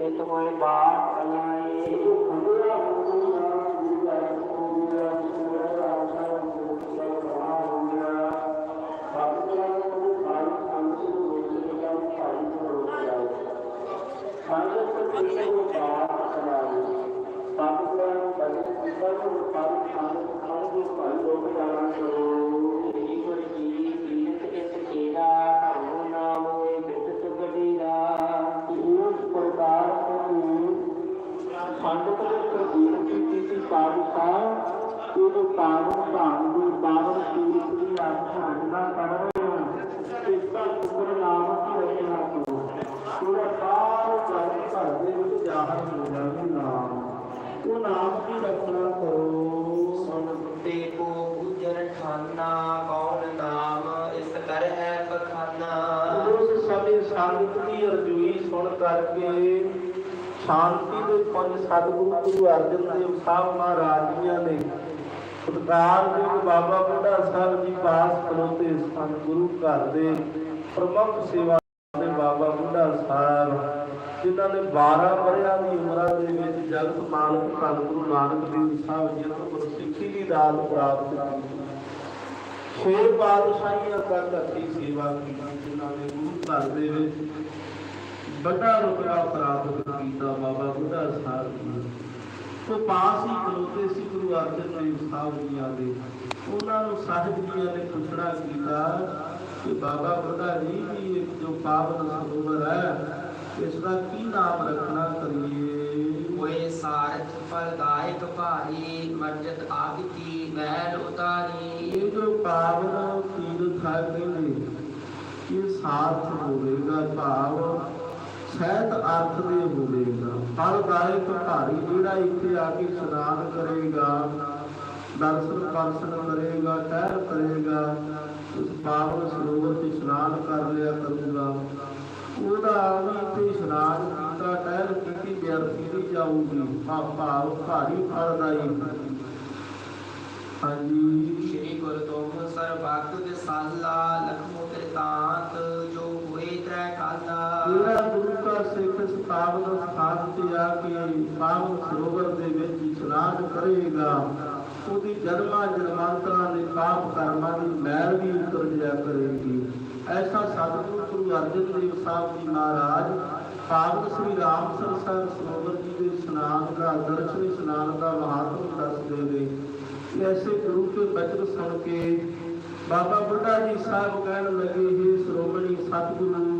ਸੰਗਤ ਚਿਤ ਹੋਏ ਬਾਹਰ ਪਾਤਸ਼ਾਹ ਪਾਵਨ ਧਾਮ ਦੀ ਪਾਵਨ ਤੀਰਥ ਦੀ ਆਰਾਧਨਾ ਕਰ ਰਹੇ ਹਾਂ ਇਸ ਦਾ ਸ਼ੁਕਰ ਨਾਮ ਕੀ ਰਚਨਾ ਕਰੋ ਪੂਰਾ ਸਾਰਾ ਜਗ ਘਰ ਦੇ ਵਿੱਚ ਜ਼ਾਹਰ ਹੋ ਜਾਵੇ ਨਾਮ ਉਹ ਨਾਮ ਦੀ ਰਚਨਾ ਕਰੋ ਸੁਨ ਤੇ ਕੋ ਗੁਜਰ ਠਾਨਾ ਕੌਣ ਨਾਮ ਇਸ ਕਰ ਹੈ ਬਖਾਨਾ ਉਸ ਸਮੇਂ ਸੰਗਤ ਦੀ ਅਰਜ਼ੋਈ ਸੁਣ ਕਰਕੇ ਸ਼ਾਂਤੀ ਦੇ ਪੰਜ ਸਤਿਗੁਰੂ ਗੁਰੂ ਅਰਜਨ ਦੇਵ ਸਾਹਿਬ ਮਹਾਰਾਜ ਜੀਆਂ ਨੇ ਸਤਿਕਾਰਯੋਗ ਬਾਬਾ ਬੁੱਢਾ ਸਾਹਿਬ ਜੀ ਪਾਸ ਖਲੋਤੇ ਸਨ ਗੁਰੂ ਘਰ ਦੇ ਪ੍ਰਮੁੱਖ ਸੇਵਾ ਦੇ ਬਾਬਾ ਬੁੱਢਾ ਸਾਹਿਬ, ਜਿਨ੍ਹਾਂ ਨੇ 12 ਵਰਿਆਂ ਦੀ ਉਮਰਾਂ ਦੇ ਵਿੱਚ ਜਗਤ ਮਾਲਕ ਧੰਨ ਗੁਰੂ ਨਾਨਕ ਦੇਵ ਸਾਹਿਬ ਜੀ ਤੋਂ ਗੁਰਸਿੱਖੀ ਦੀ ਦਾਤ ਪ੍ਰਾਪਤ ਕੀਤੀ। ਛੇ ਪਾਤਸ਼ਾਹੀਆਂ ਤੱਕ ਅੱਛੀ ਸੇਵਾ ਕੀਤੀ, ਜਿਨ੍ਹਾਂ ਨੇ ਗੁਰੂ ਘਰ ਦੇ ਵਿੱਚ ਵੱਡਾ ਰੁਤਬਾ ਪ੍ਰਾਪਤ ਕੀਤਾ ਬਾਬਾ ਬੁੱਢਾ ਸਾਹਿਬ ਜੀ ਤੋਂ ਪਾਸ ਹੀ ਖਲੋਤੇ ਸੀ ਗੁਰੂ ਅਰਜਨ ਦੇਵ ਸਾਹਿਬ ਜੀ ਆਦੇ ਉਹਨਾਂ ਨੂੰ ਸਾਹਿਬ ਜੀਆਂ ਨੇ ਪੁੱਛਣਾ ਕੀਤਾ ਕਿ ਬਾਬਾ ਬੁੱਢਾ ਜੀ ਵੀ ਇੱਕ ਜੋ ਪਾਵਨ ਸਰੋਵਰ ਹੈ ਇਸ ਦਾ ਕੀ ਨਾਮ ਰੱਖਣਾ ਕਰੀਏ? ਹੋਏ ਸਾਰਥ ਫਲਦਾਇਕ ਭਾਰੀ ਮਰਜਤ ਆਪ ਕੀ ਮਹਿਲ ਉਤਾਰੀ? ਇਹ ਜੋ ਪਾਵਨ ਤੀਰਥ ਹੈ ਕਹਿੰਦੇ ਇਹ ਸਾਥ ਹੋਵੇਗਾ ਭਾਵ। ਸਹਿਤ ਅਰਥ ਦੇ ਹੋਵੇਗਾ ਫਲਦਾਇਕ ਭਾਰੀ ਜਿਹੜਾ ਇੱਥੇ ਆ ਕੇ ਇਸ਼ਨਾਨ ਕਰੇਗਾ ਦਰਸ਼ਨ ਪਰਸ਼ਨ ਕਰੇਗਾ ਟਹਿਰ ਕਰੇਗਾ ਉਸ ਪਾਵਨ ਸਰੋਵਰ ਤੇ ਇਸ਼ਨਾਨ ਕਰ ਲਿਆ ਕਰੂਗਾ। ਉਹਦਾ ਵੀ ਇੱਥੇ ਇਸ਼ਨਾਨ ਕੀਤਾ ਟਹਿਰ ਕੀਤੀ ਵਿਅਰਥੀ ਨਹੀਂ ਜਾਊਗੀ। ਭਾਵ ਭਾਰੀ ਫਲਦਾਈ ਹਾਂਜੀ। ਸ਼੍ਰੀ ਗੁਰੂ ਤੁਮ ਸਰਬੱਤ ਵਿਸਾਲਾ ਲਖਮੋ ਤ੍ਰਿਤਾਂਤ ਜੋ ਹੋਏ ਤ੍ਰੈ ਕਾਲਾ ਜਿਹੜਾ ਗੁਰੂ ਆ ਕੇ ਪਾਵਨ ਸਰੋਵਰ ਦੇ ਵਿੱਚ ਇਸ਼ਨਾਨ ਕਰੇਗਾ। ਉਹਦੀ ਜਨਮਾਂ ਜਨਮਾਂਤਰਾਂ ਦੇ ਪਾਪ ਕਰਮਾਂ ਦੀ ਮੈਲ ਵੀ ਉਤਰ ਜਾਇਆ ਕਰੇਗੀ। ਐਸਾ ਸਤਿਗੁਰੂ ਗੁਰੂ ਅਰਜਨ ਦੇਵ ਸਾਹਿਬ ਜੀ ਮਹਾਰਾਜ ਪਾਵਨ ਸ੍ਰੀ ਰਾਮ ਸਾਹਿਬ ਸਰੋਵਰ ਜੀ ਦੇ ਇਸ਼ਨਾਨ ਦਾ, ਦਰਸ਼ਨ ਇਸ਼ਨਾਨ ਦਾ ਮਹਾਤਮ ਦੱਸਦੇ ਨੇ। ਐਸੇ ਗੁਰੂ ਕੇ ਬਚਨ ਸੁਣ ਕੇ ਬਾਬਾ ਬੁੱਢਾ ਜੀ ਸਾਹਿਬ ਕਹਿਣ ਲੱਗੇ, ਹੀ ਸ਼੍ਰੋਮਣੀ ਸਤਿਗੁਰੂ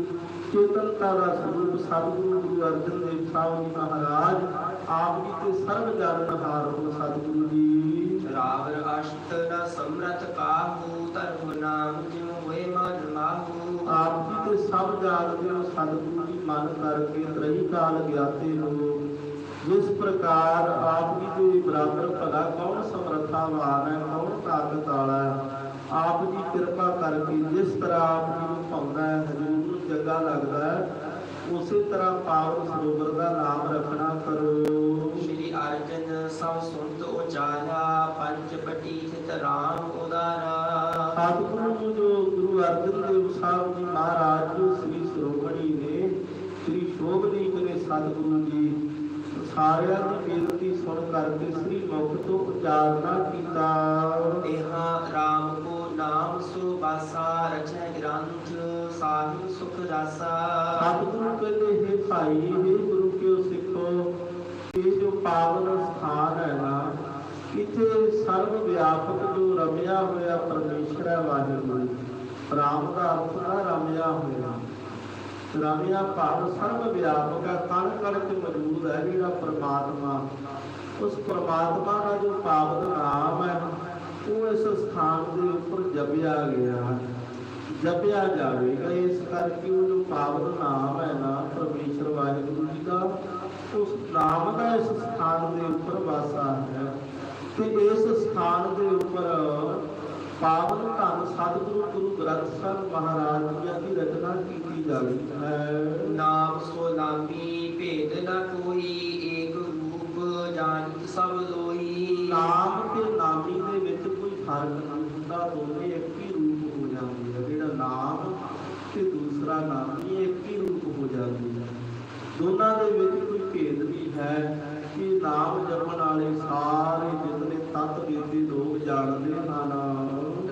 ਚੇਤਨਤਾ ਦਾ ਸਰੂਪ ਸਤਿਗੁਰੂ ਗੁਰੂ ਅਰਜਨ ਦੇਵ ਸਾਹਿਬ ਜੀ ਮਹਾਰਾਜ ਆਪ ਜੀ ਤੇ ਸਰਬ ਜਾਣਨਹਾਰ ਹੋ ਸਤਿਗੁਰੂ ਜੀ। ਰਾਵਰ ਅਸ਼ਟ ਨ ਸਮਰਥ ਕਾਹੂ ਧਰਮ ਨਾਮ ਜਿਉ ਹੋਏ ਮਨ ਮਾਹੂ। ਆਪ ਜੀ ਤੇ ਸਭ ਜਾਣਦੇ ਹੋ ਸਤਿਗੁਰੂ ਜੀ ਮਨ ਕਰਕੇ ਤ੍ਰਹੀ ਕਾਲ ਗਿਆਤੇ ਹੋ। ਜਿਸ ਪ੍ਰਕਾਰ ਆਪ ਜੀ ਦੇ ਬਰਾਬਰ ਭਲਾ ਕੌਣ ਸਮਰੱਥਾਵਾਨ ਹੈ ਕੌਣ ਤਾਕਤ ਵਾਲਾ ਹੈ? ਆਪ ਜੀ ਕਿਰਪਾ ਕਰਕੇ ਜਿਸ ਤਰ੍ਹਾਂ ਆਪ ਜੀ ਨੂੰ ਪਾਉਂਦਾ ਹੈ ਹਜ਼ੂਰ ਚੰਗਾ ਲੱਗਦਾ ਹੈ। ਉਸੇ ਤਰ੍ਹਾਂ ਪਾਵਨ ਸਰੋਵਰ ਦਾ ਨਾਮ ਰੱਖਣਾ ਕਰੋ। ਸ਼੍ਰੀ ਅਰਜਨ ਸਭ ਸੁਣਤ ਉਚਾਰਿਆ ਪੰਜ ਪਟੀਤ ਰਾਮ ਉਦਾਰਾ। ਸਤਿਗੁਰੂ ਜੋ ਗੁਰੂ ਅਰਜਨ ਦੇਵ ਸਾਹਿਬ ਜੀ ਮਹਾਰਾਜ ਜੋ ਸ੍ਰੀ ਸਰੋਵਣੀ ਨੇ ਸ੍ਰੀ ਸ਼ੋਭਨੀਕ ਨੇ ਸਤਿਗੁਰੂ ਜੀ ਸਾਰਿਆਂ ਦੀ ਬੇਨਤੀ ਸੁਣ ਕਰਕੇ ਸ੍ਰੀ ਮੁਖ ਤੋਂ ਉਚਾਰਨਾ ਕੀਤਾ। ਇਹਾ ਰਾਮ ਨਾਮ ਸੁਬਾਸਾ ਰਚੈ ਗ੍ਰੰਥ ਸਾਹਿਬ ਸੁਖ ਰਾਸਾ ਸਤਿਗੁਰੂ ਕਹਿੰਦੇ, ਹੈ ਭਾਈ ਇਹ ਗੁਰੂ ਕਿਉ ਸਿੱਖੋ? ਇਹ ਜੋ ਪਾਵਨ ਸਥਾਨ ਹੈ ਨਾ, ਇੱਥੇ ਸਰਵ ਵਿਆਪਕ ਜੋ ਰਮਿਆ ਹੋਇਆ ਪਰਮੇਸ਼ਰ ਹੈ ਵਾਹਿਗੁਰੂ ਰਾਮ ਦਾ ਅਰਥ ਹੈ ਰਮਿਆ ਹੋਇਆ। ਰਮਿਆ ਭਾਵ ਸਰਵ ਵਿਆਪਕ ਹੈ ਕਣ ਕਣ ਚ ਮੌਜੂਦ ਹੈ ਜਿਹੜਾ ਪਰਮਾਤਮਾ। ਉਸ ਪ੍ਰਮਾਤਮਾ ਦਾ ਜੋ ਪਾਵਨ ਨਾਮ ਹੈ ਉਹ ਇਸ ਸਥਾਨ ਦੇ ਉੱਪਰ ਜਪਿਆ ਗਿਆ ਜਪਿਆ ਜਾਵੇਗਾ, ਇਸ ਕਰਕੇ ਉਹ ਜੋ ਪਾਵਨ ਨਾਮ ਹੈ ਨਾ, ਪਰਮੇਸ਼ਰ ਵਾਹਿਗੁਰੂ ਜੀ ਦਾ। ਉਸ ਨਾਮ ਦਾ ਇਸ ਸਥਾਨ ਦੇ ਉੱਪਰ ਵਾਸਾ ਹੈ ਤੇ ਇਸ ਸਥਾਨ ਦੇ ਉੱਪਰ ਪਾਵਨ ਧੰਨ ਸਤਿਗੁਰੂ ਗੁਰੂ ਗ੍ਰੰਥ ਸਾਹਿਬ ਮਹਾਰਾਜ ਜੀ ਦੀ ਰਚਨਾ ਕੀਤੀ ਜਾਵੇ ਹੈ ਨਾਮ ਸੋ ਨਾਮੀ, ਭੇਦ ਨਾ ਕੋਈ ਸਭ ਲੋਈ ਨਾਮ ਤੇ ਨਾਮੀ ਦੇ ਵਿੱਚ ਕੋਈ ਫ਼ਰਕ ਨਹੀਂ ਹੁੰਦਾ ਦੋਵੇਂ ਇੱਕ ਹੀ ਰੂਪ ਹੋ ਜਾਂਦੇ ਆ ਜਿਹੜਾ ਨਾਮ ਤੇ ਨਾਮੀ ਇਹ ਇੱਕ ਹੀ ਰੂਪ ਹੋ ਜਾਂਦੇ ਆ ਦੋਨਾਂ ਦੇ ਵਿੱਚ ਕੋਈ ਭੇਦ ਨਹੀਂ ਹੈ ਕਿ ਨਾਮ ਜਪਣ ਵਾਲੇ ਸਾਰੇ ਜਿਤਨੇ ਤਤ ਵੇਦੀ ਲੋਕ ਜਾਣਦੇ ਹਨ।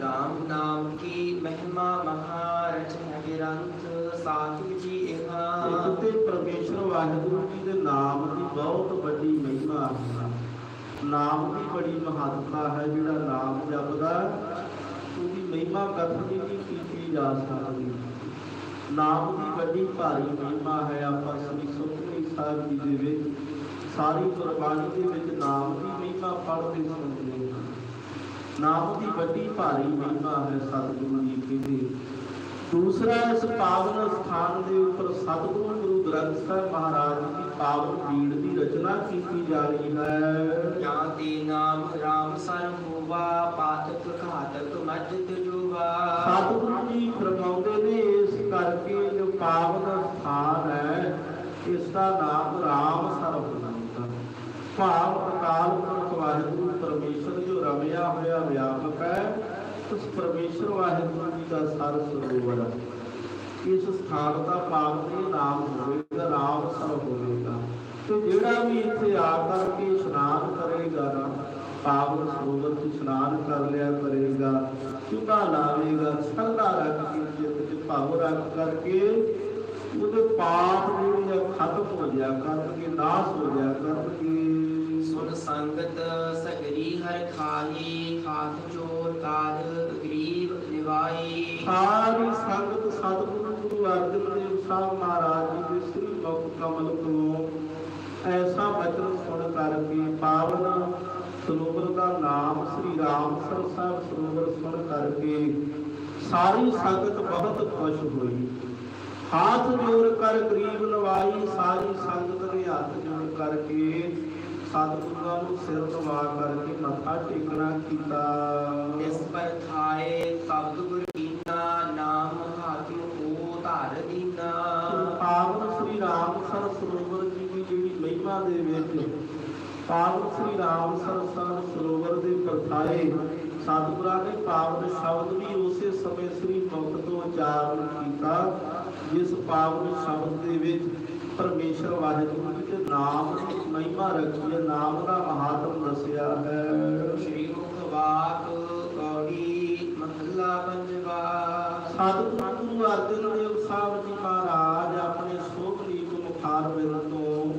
ਰਾਮ ਨਾਮ ਕੀ ਮਹਿਮਾ ਮਹਾਰਚ ਹੈ ਗ੍ਰੰਥ ਸਾਹਿਬ ਜੀ ਇਹਾ। ਇੱਕ ਤੇ ਪਰਮੇਸ਼ਰ ਵਾਹਿਗੁਰੂ ਜੀ ਦੇ ਨਾਮ ਦੀ ਬਹੁਤ ਵੱਡੀ ਮਹਿਮਾ ਹੈ। ਨਾਮ ਦੀ ਬੜੀ ਮਹੱਤਤਾ ਹੈ ਜਿਹੜਾ ਨਾਮ ਜਪਦਾ ਉਹਦੀ ਮਹਿਮਾ ਕਥਨੀ ਨਹੀਂ ਕੀਤੀ ਜਾ ਸਕਦੀ। ਨਾਮ ਦੀ ਵੱਡੀ ਭਾਰੀ ਮਹਿਮਾ ਹੈ, ਆਪਾਂ ਸ੍ਰੀ ਸੁਖਮਨੀ ਸਾਹਿਬ ਜੀ ਦੇ ਵਿੱਚ, ਸਾਰੀ ਗੁਰਬਾਣੀ ਦੇ ਵਿੱਚ ਨਾਮ ਦੀ ਮਹਿਮਾ ਪੜ੍ਹਦੇ ਸੁਣਦੇ ਨਾਮ ਦੀ ਵੱਡੀ ਭਾਰੀ ਮਹਿਮਾ ਹੈ ਸਤਿਗੁਰੂ ਜੀ ਕਹਿੰਦੇ ਦੂਸਰਾ ਇਸ ਪਾਵਨ ਸਥਾਨ ਦੇ ਉੱਪਰ ਸਤਿਗੁਰੂ ਗੁਰੂ ਗ੍ਰੰਥ ਸਾਹਿਬ ਮਹਾਰਾਜ ਦੀ ਪਾਵਨ ਬੀੜ ਦੀ ਰਚਨਾ ਕੀਤੀ ਜਾ ਰਹੀ ਹੈ। ਜਾਂ ਤੇ ਨਾਮ ਰਾਮ ਸਰ ਹੋਵਾ, ਪਾਤਕ ਘਾਤਕ ਮਜਦ ਜੁਵਾ ਸਤਿਗੁਰੂ ਜੀ ਫਰਮਾਉਂਦੇ ਨੇ ਇਸ ਕਰਕੇ ਜੋ ਪਾਵਨ ਸਥਾਨ ਹੈ ਇਸ ਦਾ ਨਾਮ ਰਾਮ ਸਰਬ ਭਾਵ ਅਕਾਲ ਪੁਰਖ ਵਾਹਿਗੁਰੂ ਪਰਮੇਸ਼ਰ ਜੋ ਰਮਿਆ ਹੋਇਆ ਵਿਆਪਕ ਹੈ, ਉਸ ਪਰਮੇਸ਼ਰ ਵਾਹਿਗੁਰੂ ਜੀ ਦਾ ਸਰ ਸਰੋਵਰ। ਇਸ ਸਥਾਨ ਦਾ ਪਾਵਨ ਨਾਮ ਹੋਵੇਗਾ ਰਾਮ ਸਰ ਹੋਵੇਗਾ ਤੇ ਜਿਹੜਾ ਵੀ ਇੱਥੇ ਆ ਕਰਕੇ ਇਸ਼ਨਾਨ ਕਰੇਗਾ ਨਾ, ਪਾਵਨ ਸਰੋਵਰ 'ਚ ਇਸ਼ਨਾਨ ਕਰ ਲਿਆ ਕਰੇਗਾ ਚੁਗਾ ਲਾਵੇਗਾ ਸਰਦਾ ਰੱਖ ਕੇ ਚਿੱਤ ਭਾਵ ਰੱਖ ਕਰਕੇ ਉਹਦੇ ਪਾਪ ਜਿਹੜੇ ਆ ਖਤਮ ਹੋ ਜਾ ਕਰਨਗੇ ਨਾਸ ਹੋ ਜਾ ਕਰਨਗੇ ਸੁਨ ਸੰਗਤ ਸਗਰੀ ਹਰ ਖਾਹੀ ਹਾਥ ਜੋੜ ਕਾਦ ਗਰੀਬ ਨਿਵਾਈ ਸਾਰੀ ਸੰਗਤ ਸਤਿਗੁਰੂ ਗੁਰੂ ਅਰਜਨ ਦੇਵ ਸਾਹਿਬ ਮਹਾਰਾਜ ਜੀ ਦੇ ਸ੍ਰੀ ਮੁਖ ਕਮਲ ਤੋਂ ਐਸਾ ਬਚਨ ਸੁਣ ਕਰਕੇ ਪਾਵਨ ਸਰੋਵਰ ਦਾ ਨਾਮ ਸ੍ਰੀ ਰਾਮਸਰ ਸਾਹਿਬ ਸਰੋਵਰ ਸੁਣ ਕਰਕੇ ਸਾਰੀ ਸੰਗਤ ਬਹੁਤ ਖੁਸ਼ ਹੋਈ। ਹਾਥ ਜੋੜ ਕਰ ਗਰੀਬ ਨਵਾਈ ਸਾਰੀ ਸੰਗਤ ਨੇ ਹੱਥ ਜੋੜ ਕਰਕੇ ਸਤਿਗੁਰਾਂ ਨੂੰ ਸਿਰ ਨਵਾ ਕਰਕੇ ਮੱਥਾ ਟੇਕਣਾ ਕੀਤਾ। ਇਸ ਪਰ ਥਾਏ ਸ਼ਬਦ ਗੁਰ ਕੀਨਾ ਨਾਮ ਹਾਥਿ ਕੋ ਧਾਰ ਦੀਨਾ। ਪਾਵਨ ਸ੍ਰੀ ਰਾਮਸਰ ਸਰੋਵਰ ਜੀ ਦੀ ਜਿਹੜੀ ਮਹਿਮਾ ਦੇ ਵਿੱਚ ਪਾਵਨ ਸ੍ਰੀ ਰਾਮਸਰ ਸਰ ਸਰੋਵਰ ਦੇ ਪਰਥਾਏ ਸਤਿਗੁਰਾਂ ਨੇ ਪਾਵਨ ਸ਼ਬਦ ਵੀ ਉਸੇ ਸਮੇਂ ਸ੍ਰੀ ਮੁਖ ਤੋਂ ਉਚਾਰਨ ਕੀਤਾ। ਜਿਸ ਪਾਵਨ ਸ਼ਬਦ ਦੇ ਵਿੱਚ ਪਰਮੇਸ਼ਰ ਵਾਹਿਗੁਰੂ ਜੀ ਦੇ ਨਾਮ ਦੀ ਮਹਿਮਾ ਰੱਖੀ ਹੈ ਨਾਮ ਦਾ ਮਹਾਤਮ ਦੱਸਿਆ ਹੈ। ਸ਼੍ਰੀ ਮੁਖ ਵਾਕ ਕੌੜੀ ਮਹੱਲਾ ਪੰਜਵਾ। ਸਤਿਗੁਰੂ ਗੁਰੂ ਅਰਜਨ ਦੇਵ ਸਾਹਿਬ ਜੀ ਮਹਾਰਾਜ ਆਪਣੇ ਸੋਭਲੀਕ ਮੁਖਾਰ ਬਿੰਦ ਤੋਂ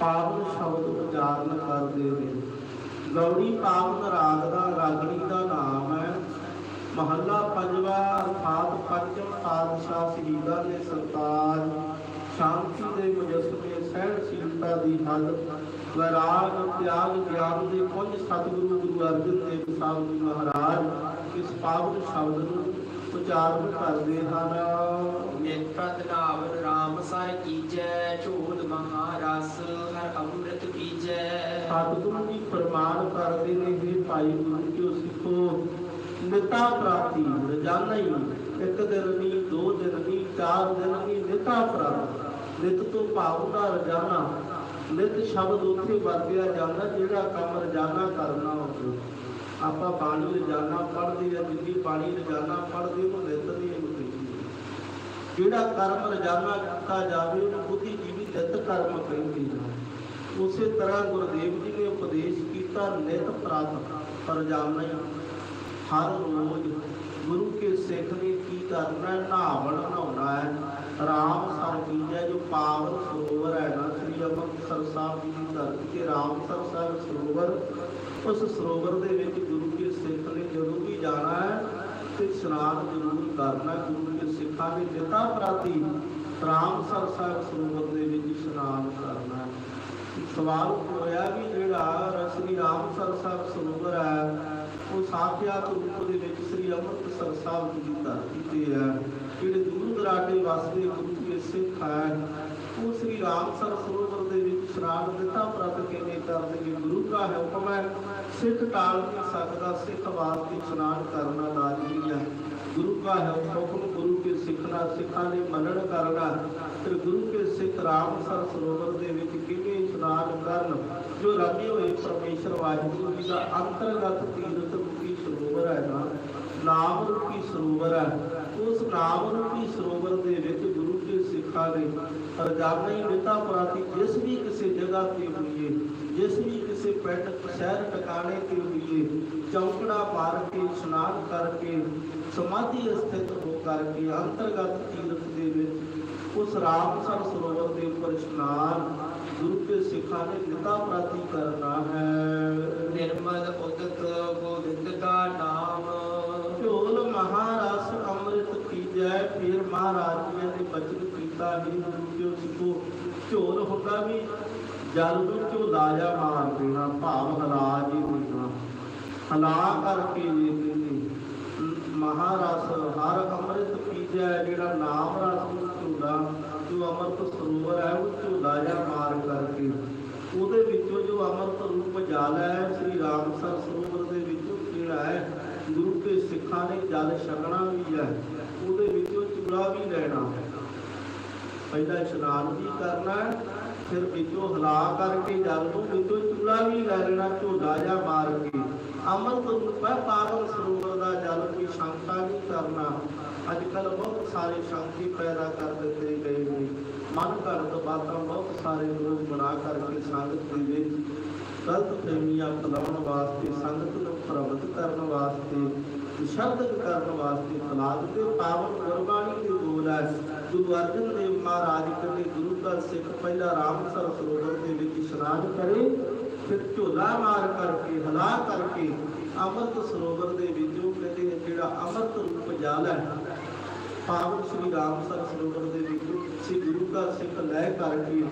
ਪਾਵਨ ਸ਼ਬਦ ਉਚਾਰਨ ਕਰਦੇ ਨੇ। ਗੌੜੀ ਪਾਵਨ ਰਾਗ ਦਾ ਰਾਗਣੀ ਦਾ ਨਾਮ ਮਹੱਲਾ ਪੰਜਵਾ ਅਰਥਾਤ ਪੰਜਮ ਪਾਤਸ਼ਾਹ ਸ਼ਹੀਦਾਂ ਦੇ ਸਰਤਾਜ। ਸ਼ਾਂਤੀ ਦੇ ਮੁਜਸਮੇ ਸਹਿਣਸ਼ੀਲਤਾ ਦੀ ਹੱਦ ਵੈਰਾਗ ਤਿਆਗ ਗਿਆਨ ਦੇ ਪੁੰਜ ਸਤਿਗੁਰੂ ਗੁਰੂ ਅਰਜਨ ਦੇਵ ਸਾਹਿਬ ਜੀ ਮਹਾਰਾਜ ਇਸ ਪਾਵਨ ਸ਼ਬਦ ਨੂੰ ਉਚਾਰਨ ਕਰਦੇ ਹਨ। ਨਿਤ ਪ੍ਰਤ ਨਾਵਨ ਰਾਮ ਸਰ ਕੀਜੈ ਝੋਲ ਮਹਾਰਸ ਹਰ ਅੰਮ੍ਰਿਤ ਪੀਜੈ। ਸਤਿਗੁਰੂ ਜੀ ਫਰਮਾਨ ਕਰਦੇ ਨੇ ਇਹ ਭਾਈ ਗੁਰੂ ਕਿਉ ਸਿੱਖੋ ਨਿਤਾ ਪ੍ਰਾਪਤੀ, ਰੋਜ਼ਾਨਾ ਹੀ। ਇੱਕ ਦਿਨ ਨਹੀਂ ਦੋ ਦਿਨ ਨਹੀਂ ਚਾਰ ਦਿਨ ਨਹੀਂ ਨਿਤਾ ਪ੍ਰਾਪਤੀ। ਨਿਤ ਤੋਂ ਭਾਵ ਦਾ ਰੋਜ਼ਾਨਾ। ਨਿਤ ਸ਼ਬਦ ਉੱਥੇ ਵਰਤਿਆ ਜਾਂਦਾ ਜਿਹੜਾ ਕੰਮ ਰੋਜ਼ਾਨਾ ਕਰਨਾ ਹੋਵੇ। ਆਪਾਂ ਬਾਣੀ ਰੋਜ਼ਾਨਾ ਪੜ੍ਹਦੇ ਆ ਜਿੰਨੀ ਬਾਣੀ ਰੋਜ਼ਾਨਾ ਪੜ੍ਹਦੇ ਉਹ ਨਿਤ ਦੀ ਜਿਹੜਾ ਕਰਮ ਰੋਜ਼ਾਨਾ ਕੀਤਾ ਜਾਵੇ, ਉਹਨੂੰ ਬੁੱਧੀ ਜੀਵੀ ਨਿਤ ਕਰਮ ਕਹਿੰਦੇ ਨੇ। ਉਸੇ ਤਰ੍ਹਾਂ ਗੁਰਦੇਵ ਜੀ ਨੇ ਉਪਦੇਸ਼ ਕੀਤਾ, ਨਿਤ ਪ੍ਰਾਤ ਰੋਜ਼ਾਨਾ ਹੀ ਹਰ ਰੋਜ਼ ਗੁਰੂ ਕੇ ਸਿੱਖ ਨੇ ਕੀ ਕਰਨਾ ਹੈ? ਨਹਾਵਣ ਨਹਾਉਣਾ ਹੈ ਰਾਮ ਸਰ ਕੀਜੈ ਜੋ ਪਾਵਨ ਸਰੋਵਰ ਹੈ ਨਾ ਸ੍ਰੀ ਅੰਮ੍ਰਿਤਸਰ ਸਾਹਿਬ ਜੀ ਦੀ ਧਰਤੀ ਤੇ ਰਾਮਸਰ ਸਾਹਿਬ ਸਰੋਵਰ ਉਸ ਸਰੋਵਰ ਦੇ ਵਿੱਚ ਗੁਰੂ ਕੇ ਸਿੱਖ ਨੇ ਜਦੋਂ ਵੀ ਜਾਣਾ ਹੈ ਤੇ ਇਸ਼ਨਾਨ ਜ਼ਰੂਰ ਕਰਨਾ ਹੈ। ਗੁਰੂ ਕੇ ਸਿੱਖਾਂ ਨੇ ਨਿਤਾ ਪ੍ਰਾਤੀ ਰਾਮਸਰ ਸਾਹਿਬ ਸਰੋਵਰ ਦੇ ਵਿੱਚ ਇਸ਼ਨਾਨ ਕਰਨਾ ਹੈ ਸਵਾਲ ਹੋਇਆ ਵੀ ਜਿਹੜਾ ਸ੍ਰੀ ਰਾਮਸਰ ਸਾਹਿਬ ਸਰੋਵਰ ਹੈ ਉਹ ਸਾਖਿਆ ਰੂਪ ਦੇ ਵਿੱਚ ਸ੍ਰੀ ਅੰਮ੍ਰਿਤਸਰ ਸਾਹਿਬ ਜੀ ਦੀ ਧਰਤੀ ਤੇ ਹੈ, ਜਿਹੜੇ ਦੂਰ ਦਰਾਡੇ ਵਸਦੇ ਗੁਰੂ ਦੇ ਸਿੱਖ ਹੈ। ਉਹ ਸ੍ਰੀ ਰਾਮ ਸਰੋਵਰ ਦੇ ਵਿੱਚ ਸ਼ਰਾਬ ਦਿੱਤਾ ਪ੍ਰਤ ਕਿਵੇਂ ਕਰਦੇ ਗੁਰੂ ਦਾ ਹੁਕਮ ਹੈ, ਸਿੱਖ ਟਾਲ ਨਹੀਂ ਸਕਦਾ, ਸਿੱਖ ਬਾਤ ਦੀ ਸੁਨਾਣ ਕਰਨਾ ਲਾਜ਼ਮੀ ਹੈ। ਗੁਰੂ ਦਾ ਹੁਕਮ ਗੁਰੂ ਕੇ ਸਿੱਖਣਾ, ਸਿੱਖਾਂ ਨੇ ਮੰਨਣ ਕਰਨਾ। ਤੇ ਗੁਰੂ ਕੇ ਸਿੱਖ ਰਾਮ ਸਰੋਵਰ ਦੇ ਵਿੱਚ ਕਿਵੇਂ ਇਸ਼ਨਾਨ ਕਰਨ? ਜੋ ਰਾਜੀ ਹੋਏ ਪਰਮੇਸ਼ਰ ਵਾਹਿਗੁਰੂ ਜੀ ਦਾ ਅੰਤਰਗਤ ਤੀਰਥ ਨਾਮ ਰੂਪੀ ਸਰੋਵਰ ਹੈ। ਉਸ ਨਾਮ ਰੂਪੀ ਸਰੋਵਰ ਦੇ ਵਿੱਚ ਗੁਰੂ ਦੇ ਸਿੱਖਾਂ ਨੇ ਰਜਾਨੀ ਵਿਤਾ ਪ੍ਰਾਤੀ ਜਿਸ ਵੀ ਕਿਸੇ ਜਗ੍ਹਾ ਤੇ ਹੋਈਏ, ਜਿਸ ਵੀ ਕਿਸੇ ਪਿੰਡ, ਸ਼ਹਿਰ ਟਿਕਾਣੇ ਤੇ ਹੋਈਏ, ਚੌਕੜਾ ਮਾਰ ਕੇ, ਇਸ਼ਨਾਨ ਕਰਕੇ, ਸਮਾਧੀ ਸਥਿਤ ਹੋ ਕਰਕੇ, ਅੰਤਰਗਤ ਤੀਰਥ ਦੇ ਵਿੱਚ ਉਸ ਰਾਮਸਰ ਸਰੋਵਰ ਦੇ ਉੱਪਰ ਇਸ਼ਨਾਨ ਗੁਰੂ ਕੇ ਸਿੱਖਾਂ ਨੇ ਵਿਤਾ ਪ੍ਰਾਤੀ ਕਰਨਾ ਹੈ। ਨਿਰਮਲ ਉਦਕ ਗੋਬਿੰਦ ਦਾ ਨਾਮ ਝੋਲ ਮਹਾਰਸ ਅੰਮ੍ਰਿਤ ਪੀਜੈ ਫਿਰ ਮਹਾਰਾਜ ਜੀ ਨੇ ਬਚਨ ਕੀਤਾ ਹੀ ਗੁਰੂ ਸਿੱਖੋ? ਝੋਲ ਹੁੰਦਾ ਵੀ ਜਲ ਨੂੰ ਝੋਲਾ ਮਾਰ ਦੇਣਾ, ਭਾਵ ਹਲਾ ਜੀ ਦੇਣਾ। ਹਲਾ ਕਰਕੇ ਜੀ ਕਹਿੰਦੇ ਮਹਾਰਸ ਹਰ ਅੰਮ੍ਰਿਤ ਪੀਜੈ ਜਿਹੜਾ ਨਾਮ ਰਸ ਨੂੰ ਜੋ ਅੰਮ੍ਰਿਤ ਸਰੋਵਰ ਹੈ, ਉਹ ਝੋਲਾ ਜਾ ਮਾਰ ਕਰਕੇ। ਉਹਦੇ ਵਿੱਚੋਂ ਜੋ ਅੰਮ੍ਰਿਤ ਰੂਪ ਜਲ ਹੈ, ਸ੍ਰੀ ਰਾਮਸਰ ਸਰੋਵਰ ਦੇ ਵਿੱਚੋਂ ਜਿਹੜਾ ਹੈ, ਗੁਰੂ ਕੇ ਸਿੱਖਾਂ ਨੇ ਜਲ ਛਕਣਾ ਵੀ ਹੈ। ਉਹਦੇ ਵਿੱਚੋਂ ਚੂੜਾ ਵੀ ਲੈਣਾ ਪਹਿਲਾਂ ਇਸ਼ਨਾਨ ਵੀ ਕਰਨਾ ਫਿਰ ਵਿੱਚੋਂ ਹਿਲਾ ਕਰਕੇ ਜਲ ਨੂੰ ਵਿੱਚੋਂ ਚੂੜਾ ਵੀ ਲੈ ਲੈਣਾ ਝੋਲਾ ਜਾਂ ਮਾਰ ਕੇ। ਅੰਮ੍ਰਿਤ ਰੂਪ ਪਾਵਨ ਸਰੋਵਰ ਦਾ ਜਲ ਕੋਈ ਸ਼ੰਕਾ ਨਹੀਂ ਕਰਨਾ। ਅੱਜ ਕੱਲ ਬਹੁਤ ਸਾਰੇ ਸ਼ੰਕੀ ਪੈਦਾ ਕਰ ਦਿੱਤੇ ਗਏ ਨੇ। ਮਨ ਘੜਤ ਬਾਤਾਂ ਬਹੁਤ ਸਾਰੇ ਲੋਕ ਬਣਾ ਕਰਕੇ ਸੰਗਤ ਦੇ ਵਿੱਚ ਗਲਤ ਫਹਿਮੀਆਂ ਫੈਲਾਉਣ ਵਾਸਤੇ, ਸੰਗਤ ਨੂੰ ਪ੍ਰਭੁੱਤ ਕਰਨ ਵਾਸਤੇ ਸ਼ਬਦ ਕਰਨ ਵਾਸਤੇ ਫੈਲਾ ਦਿੱਤੇ ਪਾਵਨ ਗੁਰਬਾਣੀ ਦੇ ਬੋਲ ਹੈ। ਗੁਰੂ ਅਰਜਨ ਦੇਵ ਮਹਾਰਾਜ ਕਹਿੰਦੇ, ਗੁਰੂ ਦਾ ਸਿੱਖ ਪਹਿਲਾ ਰਾਮਸਰ ਸਰੋਵਰ ਦੇ ਵਿੱਚ ਇਸ਼ਨਾਨ ਕਰੇ, ਫਿਰ ਝੋਲਾ ਮਾਰ ਕਰਕੇ, ਹਲਾ ਕਰਕੇ ਅੰਮ੍ਰਿਤ ਸਰੋਵਰ ਦੇ ਵਿੱਚੋਂ ਕਹਿੰਦੇ ਜਿਹੜਾ ਅੰਮ੍ਰਿਤ ਰੂਪ ਜਲ ਹੈ, ਪਾਵਨ ਸ੍ਰੀ ਰਾਮਸਰ ਸਰੋਵਰ ਦੇ ਵਿੱਚ ਸ੍ਰੀ ਗੁਰੂ ਦਾ ਸਿੱਖ ਲੈ ਕਰਕੇ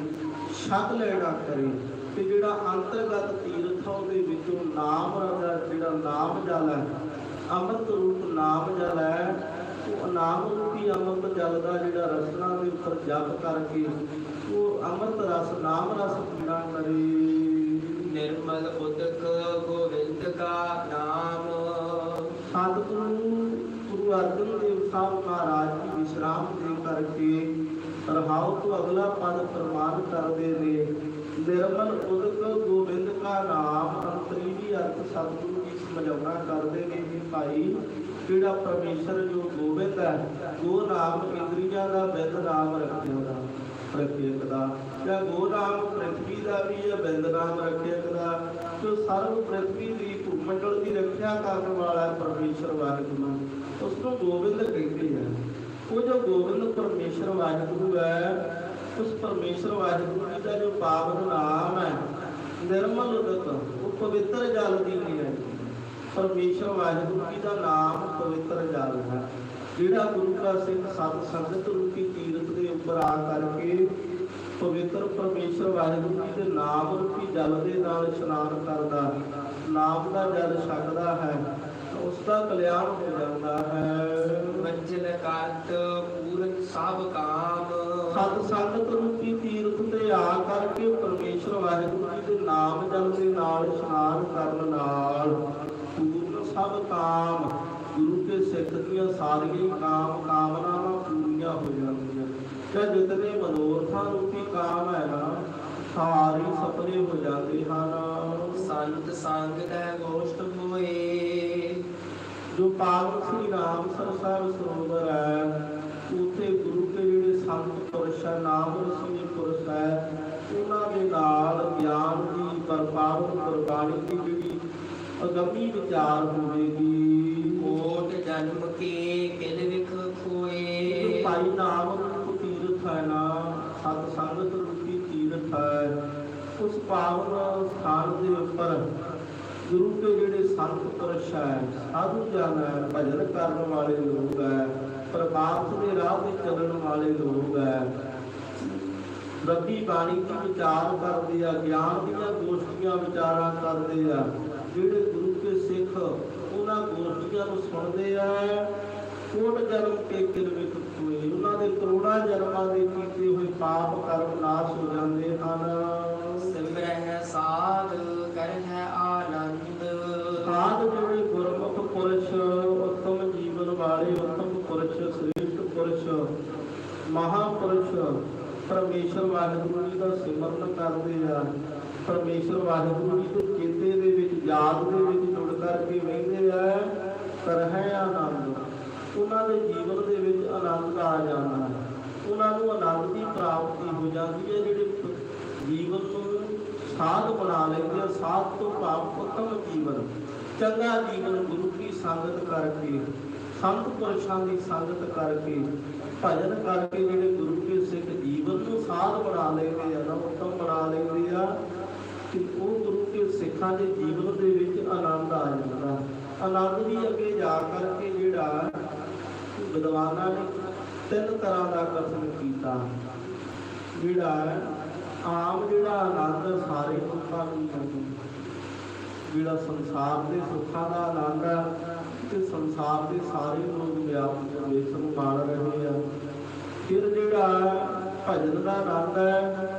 ਛਕ ਲੈਣਾ ਕਰੇ ਤੇ ਜਿਹੜਾ ਅੰਤਰਗਤ ਤੀਰਥ ਦੇ ਵਿੱਚੋਂ ਨਾਮ ਜਿਹੜਾ ਨਾਮ ਜਲ ਹੈ ਅੰਮ੍ਰਿਤ ਰੂਪ ਨਾਮ ਜਲ ਹੈ ਉਹ ਨਾਮ ਰੂਪੀ ਅੰਮ੍ਰਿਤ ਜਲ ਦਾ ਜਿਹੜਾ ਰਸਨਾ ਦੇ ਉੱਪਰ ਜਪ ਕਰਕੇ ਉਹ ਅੰਮ੍ਰਿਤ ਰਸ ਨਾਮ ਰਸ ਪੀਣਾ ਕਰੇ। ਨਿਰਮਲ ਉਦਕ ਗੋਬਿੰਦ ਦਾ ਨਾਮ। ਸਤਿਗੁਰੂ ਗੁਰੂ ਅਰਜਨ ਦੇਵ ਸਾਹਿਬ ਮਹਾਰਾਜ ਜੀ ਵਿਸ਼ਰਾਮ ਦੇ ਕਰਕੇ ਰਹਾਉ ਤੋਂ ਅਗਲਾ ਪਦ ਪ੍ਰਮਾਨ ਕਰਦੇ ਨੇ। ਨਿਰਮਲ ਉਦਕ ਗੋਬਿੰਦ ਕਾ ਨਾਮ ਅੰਤਰੀ ਵੀ ਅਰਥ ਸਤਿਗੁਰੂ ਜੀ ਸਮਝਾਉਣਾ ਕਰਦੇ ਨੇ ਕਿ ਭਾਈ, ਜਿਹੜਾ ਪਰਮੇਸ਼ਰ ਜੋ ਗੋਬਿੰਦ ਹੈ, ਗੋ ਨਾਮ ਇੰਦਰੀਆਂ ਦਾ ਬਿੰਦ ਨਾਮ ਰੱਖਿਆ ਦਾ ਪ੍ਰਤੀਕ ਦਾ। ਜਾਂ ਗੋ ਨਾਮ ਪ੍ਰithvi ਦਾ ਵੀ ਹੈ, ਬਿੰਦ ਨਾਮ ਰੱਖਿਆ ਦਾ। ਜੋ ਸਰਵ ਪ੍ਰithvi ਦੀ ਭੂਮੰਡਲ ਦੀ ਰੱਖਿਆ ਕਰਨ ਵਾਲਾ ਹੈ ਪਰਮੇਸ਼ਰ ਵਾਹਿਗੁਰੂ। ਉਸ ਨੂੰ ਗੋਬਿੰਦ ਕਹਿੰਦੇ ਹੈ ਉਹ ਜੋ ਗੋਬਿੰਦ ਪਰਮੇਸ਼ਰ ਵਾਹਿਗੁਰੂ ਹੈ, ਉਸ ਪਰਮੇਸ਼ਰ ਵਾਹਿਗੁਰੂ ਜੀ ਦਾ ਜੋ ਪਾਵਨ ਨਾਮ ਹੈ, ਨਿਰਮਲ ਉਦਕ ਉਹ ਪਵਿੱਤਰ ਜਲ ਦੀ ਹੈ। ਪਰਮੇਸ਼ਰ ਵਾਹਿਗੁਰੂ ਜੀ ਦਾ ਨਾਮ ਪਵਿੱਤਰ ਜਲ ਹੈ ਜਿਹੜਾ ਗੁਰੂ ਦਾ ਸਿੱਖ ਸਤ ਸੰਗਤ ਰੂਪੀ ਤੀਰਥ ਦੇ ਉੱਪਰ ਆ ਕਰਕੇ ਪਵਿੱਤਰ ਪਰਮੇਸ਼ਰ ਵਾਹਿਗੁਰੂ ਜੀ ਦੇ ਨਾਮ ਰੂਪੀ ਜਲ ਦੇ ਨਾਲ ਇਸ਼ਨਾਨ ਕਰਦਾ ਨਾਮ ਦਾ ਜਲ ਛਕਦਾ ਹੈ ਉਸ ਦਾ ਕਲਿਆਣ ਹੋ ਜਾਂਦਾ ਹੈ। ਮੰਜ਼ਿਲ ਕਾਤ ਪੂਰਨ ਸਭ ਕਾਮ। ਸਤ ਸੰਗਤ ਰੂਪੀ ਤੀਰਥ ਤੇ ਆ ਕਰਕੇ ਪਰਮੇਸ਼ਰ ਵਾਹਿਗੁਰੂ ਜੀ ਦੇ ਨਾਮ ਜਲ ਦੇ ਨਾਲ ਇਸ਼ਨਾਨ ਕਰਨ ਨਾਲ ਸਭ ਕਾਮ ਗੁਰੂ ਕੇ ਸਿੱਖ ਦੀਆਂ ਸਾਰੀਆਂ ਹੀ ਕਾਮ ਕਾਮਨਾਵਾਂ ਪੂਰੀਆਂ ਹੋ ਜਾਂਦੀਆਂ। ਜਾਂ ਜਿਤਨੇ ਮਨੋਰਥਾਂ ਰੂਪੀ ਕਾਮ ਹੈ ਨਾ ਸਾਰੇ ਸਪਨੇ ਹੋ ਜਾਂਦੇ ਹਨ। ਸੰਤ ਸੰਗ ਦਾ ਗੋਸ਼ਟ ਹੋਏ ਜੋ ਪਾਵਨ ਸ੍ਰੀ ਰਾਮ ਸਾਹਿਬ ਸਰੋਵਰ ਹੈ ਉਥੇ ਗੁਰੂ ਕੇ ਜਿਹੜੇ ਸੰਤ ਪੁਰਸ਼ ਹੈ ਨਾਮ ਰਸਮੀ ਪੁਰਸ਼ ਹੈ ਉਹਨਾਂ ਦੇ ਨਾਲ ਗਿਆਨ ਦੀ ਪਰਪਾਵਨ ਗੁਰਬਾਣੀ ਦੀ ਜਿਹੜੀ ਅਗੰਮੀ ਵਿਚਾਰ ਹੋਵੇਗੀ। ਕੋਟ ਜਨਮ ਕੇ ਕਿਲ ਵਿਖ ਖੋਏ। ਭਾਈ ਨਾਮ ਰੂਪ ਤੀਰਥ ਹੈ ਨਾ ਸਤ ਸੰਗਤ ਰੂਪੀ ਤੀਰਥ ਹੈ। ਉਸ ਪਾਵਨ ਸਥਾਨ ਦੇ ਉੱਪਰ ਗੁਰੂ ਕੇ ਜਿਹੜੇ ਸੰਤ ਪੁਰਸ਼ ਹੈ ਸਾਧੂ ਜਨ ਹੈ ਭਜਨ ਕਰਨ ਵਾਲੇ ਲੋਕ ਹੈ ਪ੍ਰਭਾਤ ਦੇ ਰਾਹ ਤੇ ਚੱਲਣ ਵਾਲੇ ਲੋਕ ਹੈ। ਰੱਬੀ ਬਾਣੀ ਦੀ ਵਿਚਾਰ ਕਰਦੇ ਆ ਗਿਆਨ ਦੀਆਂ ਗੋਸ਼ਟੀਆਂ ਵਿਚਾਰਾਂ ਕਰਦੇ ਆ। ਜਿਹੜੇ ਗੁਰੂ ਕੇ ਸਿੱਖ ਉਹਨਾਂ ਗੋਸ਼ਟੀਆਂ ਨੂੰ ਸੁਣਦੇ ਆ ਕੋਟ ਜਨਮ ਕੇ ਕਿਰਵਿਕ ਹੋਏ ਉਹਨਾਂ ਦੇ ਕਰੋੜਾਂ ਜਨਮਾਂ ਦੇ ਕੀਤੇ ਹੋਏ ਪਾਪ ਕਰਮ ਨਾਸ਼ ਹੋ ਜਾਂਦੇ ਹਨ। ਸਿਮਰਹਿ ਸਾਧ ਕਰਹਿ ਆਨੰਦ। ਸਾਧ ਜਿਹੜੇ ਗੁਰਮੁਖ ਪੁਰਸ਼ ਉਤਮ ਜੀਵਨ ਵਾਲੇ ਉਤਮ ਪੁਰਸ਼ ਸ੍ਰੇਸ਼ਟ ਪੁਰਸ਼ ਮਹਾਪੁਰਸ਼ ਪਰਮੇਸ਼ਰ ਵਾਹਿਗੁਰੂ ਜੀ ਦਾ ਸਿਮਰਨ ਕਰਦੇ ਆ। ਪਰਮੇਸ਼ਰ ਵਾਹਿਗੁਰੂ ਜੀ ਦੇ ਯਾਦ ਦੇ ਵਿੱਚ ਜੁੜ ਕਰਕੇ ਬਹਿੰਦੇ ਆ ਤਰਹਿ ਆਨੰਦ। ਉਹਨਾਂ ਦੇ ਜੀਵਨ ਦੇ ਵਿੱਚ ਆਨੰਦ ਆ ਜਾਂਦਾ ਹੈ। ਉਹਨਾਂ ਨੂੰ ਆਨੰਦ ਦੀ ਪ੍ਰਾਪਤੀ ਹੋ ਜਾਂਦੀ ਹੈ, ਜਿਹੜੇ ਜੀਵਨ ਨੂੰ ਸਾਧ ਬਣਾ ਲੈਂਦੇ ਆ, ਸਾਧ ਤੋਂ ਭਾਵ ਉੱਤਮ ਜੀਵਨ। ਚੰਗਾ ਜੀਵਨ ਗੁਰੂ ਕੀ ਸੰਗਤ ਕਰਕੇ, ਸੰਤ ਪੁਰਸ਼ਾਂ ਦੀ ਸੰਗਤ ਕਰਕੇ, ਭਜਨ ਕਰਕੇ ਜਿਹੜੇ ਗੁਰੂ ਕੇ ਸਿੱਖ ਜੀਵਨ ਨੂੰ ਸਾਧ ਬਣਾ ਲੈਂਦੇ ਆ ਨਾ ਉੱਤਮ ਬਣਾ ਲੈਂਦੇ ਆ ਕਿ ਉਹ ਗੁਰੂ ਕੇ ਸਿੱਖਾਂ ਦੇ ਜੀਵਨ ਦੇ ਵਿੱਚ ਆਨੰਦ ਆ ਜਾਂਦਾ ਆਨੰਦ ਵੀ ਅੱਗੇ ਜਾ ਕਰਕੇ ਜਿਹੜਾ ਵਿਦਵਾਨਾਂ ਨੇ ਤਿੰਨ ਤਰ੍ਹਾਂ ਦਾ ਕਥਨ ਕੀਤਾ। ਜਿਹੜਾ ਆਮ ਜਿਹੜਾ ਆਨੰਦ ਸਾਰੇ ਲੋਕਾਂ ਨੂੰ ਮਿਲਦਾ ਜਿਹੜਾ ਸੰਸਾਰ ਦੇ ਸੁੱਖਾਂ ਦਾ ਆਨੰਦ ਹੈ ਤੇ ਸੰਸਾਰ ਦੇ ਸਾਰੇ ਲੋਕ ਵਿਆਪਕ ਵੇਖ ਨੂੰ ਮਾਣ ਰਹੇ ਆ। ਫਿਰ ਜਿਹੜਾ ਭਜਨ ਦਾ ਆਨੰਦ ਹੈ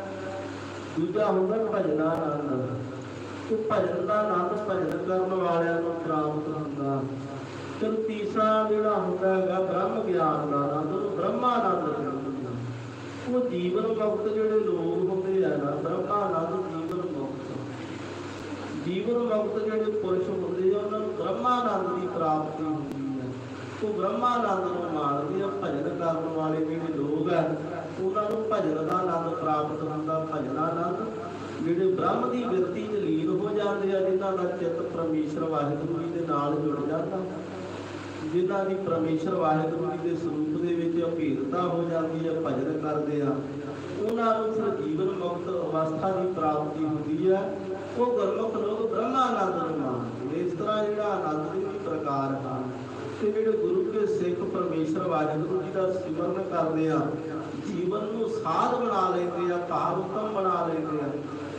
ਦੂਜਾ ਹੁੰਦਾ ਭਜਨ ਦਾ ਆਨੰਦ। ਤੇ ਭਜਨ ਦਾ ਆਨੰਦ ਭਜਨ ਕਰਨ ਵਾਲਿਆਂ ਨੂੰ ਪ੍ਰਾਪਤ ਹੁੰਦਾ। ਫਿਰ ਤੀਸਰਾ ਜਿਹੜਾ ਹੁੰਦਾ ਹੈਗਾ, ਬ੍ਰਹਮ ਗਿਆਨ ਦਾ ਆਨੰਦ, ਉਹਨੂੰ ਬ੍ਰਹਮਾਨੰਦ ਕਹਿੰਦੇ ਆ ਉਹ ਜੀਵਨ ਮੁਕਤ ਜਿਹੜੇ ਲੋਕ ਹੁੰਦੇ ਆ ਨਾ, ਬ੍ਰਹਮਾਨੰਦ ਜੀਵਨ ਮੁਕਤ। ਜੀਵਨ ਮੁਕਤ ਜਿਹੜੇ ਪੁਰਸ਼ ਹੁੰਦੇ ਆ, ਉਹਨਾਂ ਨੂੰ ਬ੍ਰਹਮਾਨੰਦ ਦੀ ਪ੍ਰਾਪਤੀ ਹੁੰਦੀ ਹੈ। ਉਹ ਬ੍ਰਹਮਾਨੰਦ ਨੂੰ ਮਾਣਦੇ ਆ, ਭਜਨ ਕਰਨ ਵਾਲੇ ਜਿਹੜੇ ਲੋਕ ਆ। ਉਹਨਾਂ ਨੂੰ ਭਜਨ ਦਾ ਆਨੰਦ, ਪ੍ਰਾਪਤ ਹੁੰਦਾ ਭਜਨ ਆਨੰਦ, ਜਿਹੜੇ ਬ੍ਰਹਮ ਦੀ ਵਿਰਤੀ ਚ ਲੀਨ ਹੋ ਜਾਂਦੇ ਆ, ਜਿਨ੍ਹਾਂ ਦਾ ਚਿੱਤ ਪਰਮੇਸ਼ਰ ਵਾਹਿਗੁਰੂ ਜੀ ਦੇ ਨਾਲ ਜੁੜ ਜਾਂਦਾ। ਜਿਨ੍ਹਾਂ ਦੀ ਪਰਮੇਸ਼ਰ ਵਾਹਿਗੁਰੂ ਜੀ ਦੇ ਸਰੂਪ ਦੇ ਵਿੱਚ ਅਭੀਰਤਾ ਹੋ ਜਾਂਦੀ ਹੈ, ਭਜਨ ਕਰਦੇ ਆ, ਉਹਨਾਂ ਨੂੰ ਫਿਰ ਜੀਵਨ ਮੁਕਤ ਅਵਸਥਾ ਦੀ ਪ੍ਰਾਪਤੀ ਹੁੰਦੀ ਹੈ। ਉਹ ਗੁਰਮੁਖ ਲੋਕ ਬ੍ਰਹਮਾਨੰਦ ਨੂੰ ਮੰਨਦੇ ਇਸ ਤਰ੍ਹਾਂ ਜਿਹੜਾ ਆਨੰਦ ਦੇ ਵੀ ਪ੍ਰਕਾਰ ਹਨ। ਤੇ ਜਿਹੜੇ ਗੁਰੂ ਕੇ ਸਿੱਖ ਪਰਮੇਸ਼ਰ ਵਾਹਿਗੁਰੂ ਜੀ ਦਾ ਸਿਮਰਨ ਕਰਦੇ ਆ ਜੀਵਨ ਨੂੰ ਸਾਧ ਬਣਾ ਲੈਂਦੇ ਆ ਭਾਵ ਉਤਮ ਬਣਾ ਲੈਂਦੇ ਆ,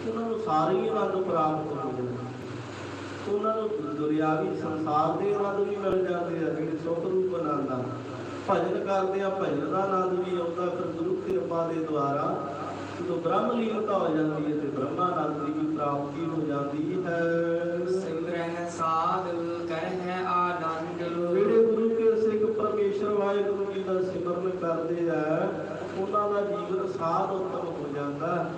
ਉਹਨਾਂ ਨੂੰ ਸਾਰੇ ਹੀ ਆਨੰਦ ਪ੍ਰਾਪਤ ਹੋ ਜਾਂਦੇ ਉਹਨਾਂ ਨੂੰ ਦੁਨਿਆਵੀ ਸੰਸਾਰ ਦੇ ਆਨੰਦ ਵੀ ਮਿਲ ਜਾਂਦੇ ਆ, ਜਿਹੜੇ ਸੁਖ ਰੂਪ ਆਨੰਦ ਆ। ਭਜਨ ਕਰਦੇ ਆ, ਭਜਨ ਦਾ ਆਨੰਦ ਵੀ ਆਉਂਦਾ, ਫਿਰ ਗੁਰੂ ਕਿਰਪਾ ਦੇ ਦੁਆਰਾ ਜਦੋਂ ਬ੍ਰਹਮ ਲੀਨਤਾ ਹੋ ਜਾਂਦੀ ਹੈ ਤੇ ਬ੍ਰਹਮਾਨੰਦ ਦੀ ਵੀ ਪ੍ਰਾਪਤੀ ਹੋ ਜਾਂਦੀ ਹੈ। ਸਿਮਰਹਿ ਸਾਧ ਕਰਹਿ ਆਨੰਦ ਜਿਹੜੇ ਗੁਰੂ ਕੇ ਸਿੱਖ ਪਰਮੇਸ਼ਰ ਵਾਹਿਗੁਰੂ ਜੀ ਦਾ ਸਿਮਰਨ ਕਰਦੇ ਆ ਉਹਨਾਂ ਦਾ ਜੀਵਨ ਸਾਧ ਉੱਤਮ ਹੋ ਜਾਂਦਾ।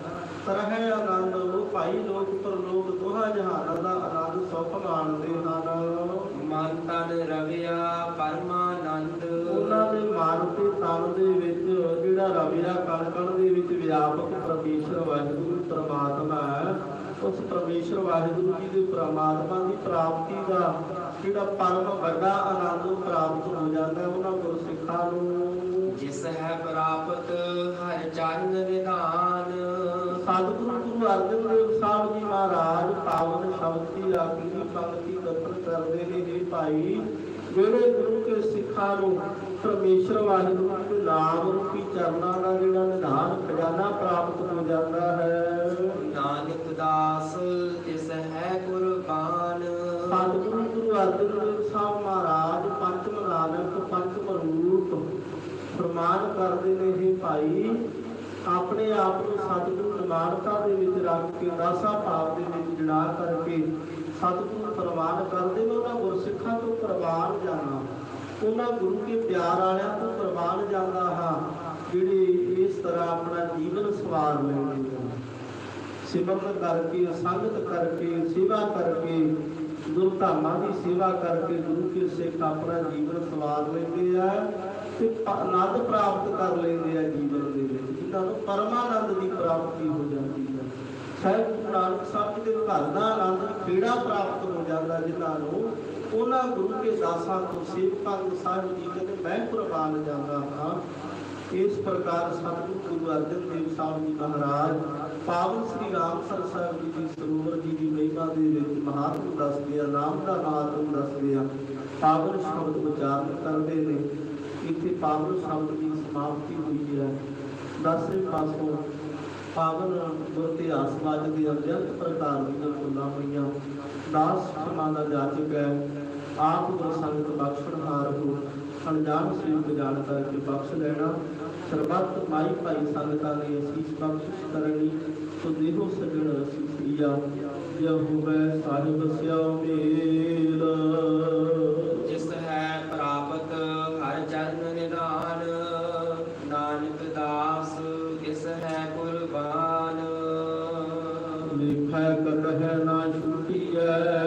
ਤਰਹਿ ਆਨੰਦ ਉਹ ਭਾਈ ਲੋਕ ਪਰਲੋਕ ਦੋਹਾਂ ਜਹਾਨਾਂ ਦਾ ਆਨੰਦ ਸੁਖ ਮਾਣਦੇ ਹਨ ਮਨ ਤਨ ਰਵਿਆ ਪਰਮਾਨੰਦ। ਉਹਨਾਂ ਦੇ ਮਨ ਤੇ ਤਨ ਦੇ ਵਿੱਚ ਜਿਹੜਾ ਰਵਿਆ ਕਣ ਕਣ ਦੇ ਵਿੱਚ ਵਿਆਪਕ ਪਰਮੇਸ਼ਰ ਵਾਹਿਗੁਰੂ ਪ੍ਰਮਾਤਮਾ ਹੈ ਉਸ ਪਰਮੇਸ਼ਰ ਵਾਹਿਗੁਰੂ ਜੀ ਦੇ ਪ੍ਰਮਾਤਮਾ ਦੀ ਪ੍ਰਾਪਤੀ ਦਾ ਜਿਹੜਾ ਪਰਮ ਵੱਡਾ ਆਨੰਦ ਪ੍ਰਾਪਤ ਹੋ ਜਾਂਦਾ ਉਹਨਾਂ ਗੁਰਸਿੱਖਾਂ ਨੂੰ। ਹੈ ਪ੍ਰਾਪਤ ਹਰ ਚਰਨ ਨਿਧਾਨ। ਸਤਿਗੁਰੂ ਗੁਰੂ ਅਰਜਨ ਦੇਵ ਸਾਹਿਬ ਜੀ ਮਹਾਰਾਜ ਪਾਵਨ ਸ਼ਬਦ ਦੀ ਆਖਰੀ ਪੰਕਤੀ ਕਥਨ ਕਰਦੇ ਨੇ ਜੀ ਭਾਈ। ਜਿਹੜੇ ਗੁਰੂ ਕੇ ਸਿੱਖਾਂ ਨੂੰ ਪਰਮੇਸ਼ਰ ਵਾਹਿਗੁਰੂ ਦੇ ਨਾਮ ਰੂਪੀ ਚਰਨਾਂ ਦਾ ਜਿਹੜਾ ਨਿਧਾਨ ਖਜ਼ਾਨਾ ਪ੍ਰਾਪਤ ਹੋ ਜਾਂਦਾ ਹੈ। ਨਾਨਕ ਦਾਸ ਤਿਸ ਹੈ ਕੁਰਬਾਨ। ਸਤਿਗੁਰੂ ਗੁਰੂ ਅਰਜਨ ਦੇਵ ਸਾਹਿਬ ਮਹਾਰਾਜ ਪੰਚਮ ਨਾਨਕ ਪੰਚਮ ਰੂਪ ਪ੍ਰਮਾਣ ਕਰਦੇ ਨੇ ਜੀ ਭਾਈ। ਆਪਣੇ ਆਪ ਨੂੰ ਸਤਿਗੁਰੂ ਨਿਮਾਣਤਾ ਦੇ ਵਿੱਚ ਰੱਖ ਕੇ ਦਾਸਾ ਭਾਵ ਦੇ ਵਿੱਚ ਜੜਾ ਕਰਕੇ ਸਤਿਗੁਰੂ ਪ੍ਰਵਾਨ ਕਰਦੇ ਨੇ, ਉਹਨਾਂ ਗੁਰਸਿੱਖਾਂ ਤੋਂ ਪ੍ਰਵਾਨ ਜਾਣਾ ਉਹਨਾਂ ਗੁਰੂ ਕੇ ਪਿਆਰ ਵਾਲਿਆਂ ਤੋਂ ਪ੍ਰਵਾਨ ਜਾਂਦਾ ਹਾਂ, ਜਿਹੜੇ ਇਸ ਤਰ੍ਹਾਂ ਆਪਣਾ ਜੀਵਨ ਸਵਾਰ ਲੈਂਦੇ ਹਨ ਸਿਮਰਨ ਕਰਕੇ ਸੰਗਤ ਕਰਕੇ, ਸੇਵਾ ਕਰਕੇ, ਗੁਰੂ ਧਾਮਾਂ ਦੀ ਸੇਵਾ ਕਰਕੇ ਗੁਰੂ ਕੇ ਸਿੱਖ ਆਪਣਾ ਜੀਵਨ ਸਵਾਰ ਲੈਂਦੇ ਆ। ਤੇ ਆਨੰਦ ਪ੍ਰਾਪਤ ਕਰ ਲੈਂਦੇ ਆ ਜੀਵਨ ਦੇ ਵਿੱਚ ਜਿਨ੍ਹਾਂ ਨੂੰ ਪਰਮਾਨੰਦ ਦੀ ਪ੍ਰਾਪਤੀ ਹੋ ਜਾਂਦੀ ਹੈ। ਸਾਹਿਬ ਗੁਰੂ ਨਾਨਕ ਸਾਹਿਬ ਦੇ ਘਰ ਦਾ ਆਨੰਦ ਖੇੜਾ ਪ੍ਰਾਪਤ ਹੋ ਜਾਂਦਾ ਜਿਨ੍ਹਾਂ ਨੂੰ ਉਹਨਾਂ ਗੁਰੂ ਕੇ ਦਾਸਾਂ ਤੋਂ ਸੇਵਕਾਂ ਨੂੰ ਸਾਹਿਬ ਜੀ ਕਹਿੰਦੇ ਮੈਂ ਕੁਰਬਾਨ ਜਾਂਦਾ ਹਾਂ। ਇਸ ਪ੍ਰਕਾਰ ਸਤਿਗੁਰੂ ਗੁਰੂ ਅਰਜਨ ਦੇਵ ਸਾਹਿਬ ਜੀ ਮਹਾਰਾਜ, ਪਾਵਨ ਸ੍ਰੀ ਰਾਮਸਰ ਸਾਹਿਬ ਜੀ ਦੀ ਸਰੋਵਰ ਜੀ ਦੀ ਮਹਿਮਾ ਦੇ ਵਿੱਚ ਮਹਾਤਮ ਦੱਸਦੇ ਆ, ਨਾਮ ਦਾ ਮਹਾਤਮ ਦੱਸਦੇ ਆ, ਪਾਵਨ ਸ਼ਬਦ ਉਚਾਰਨ ਕਰਦੇ ਨੇ। ਇੱਥੇ ਪਾਵਨ ਸ਼ਬਦ ਦੀ ਸਮਾਪਤੀ ਹੋਈ ਹੈ। ਦਸਵੇਂ ਪਾਸੋਂ ਪਾਵਨ ਗੁਰ ਇਤਿਹਾਸ ਵਾਚਦੇ ਅਜੰਤ ਪ੍ਰਕਾਰ ਦੀਆਂ ਫੁੱਲਾਂ ਹੋਈਆਂ। ਦਾਸ ਸਮਾਂ ਦਾ ਜਾਚਕ ਹੈ। ਆਪ ਗੁਰ ਸੰਗਤ ਬਖਸ਼ਣਹਾਰ ਹੋ। ਅਣਜਾਣ ਸੇਵਕ ਜਾਣ ਕਰਕੇ ਬਖਸ਼ ਲੈਣਾ। ਸਰਬੱਤ ਮਾਈ ਭਾਈ ਸੰਗਤਾਂ ਨੇ ਅਸੀਸ ਬਖਸ਼ਿਸ਼ ਕਰਨੀ। ਸੋ ਦੇਹੋ ਸਜਣ ਅਸੀਸੀਆ ਜੇ ਹੋਵੇ ਸਾਹਿਬ ਸਿਓ ਮੇਲ। ਨਾਨਕ ਦਾਸ ਇਸ ਹੈ ਨਾ ਛੂਟੀਐ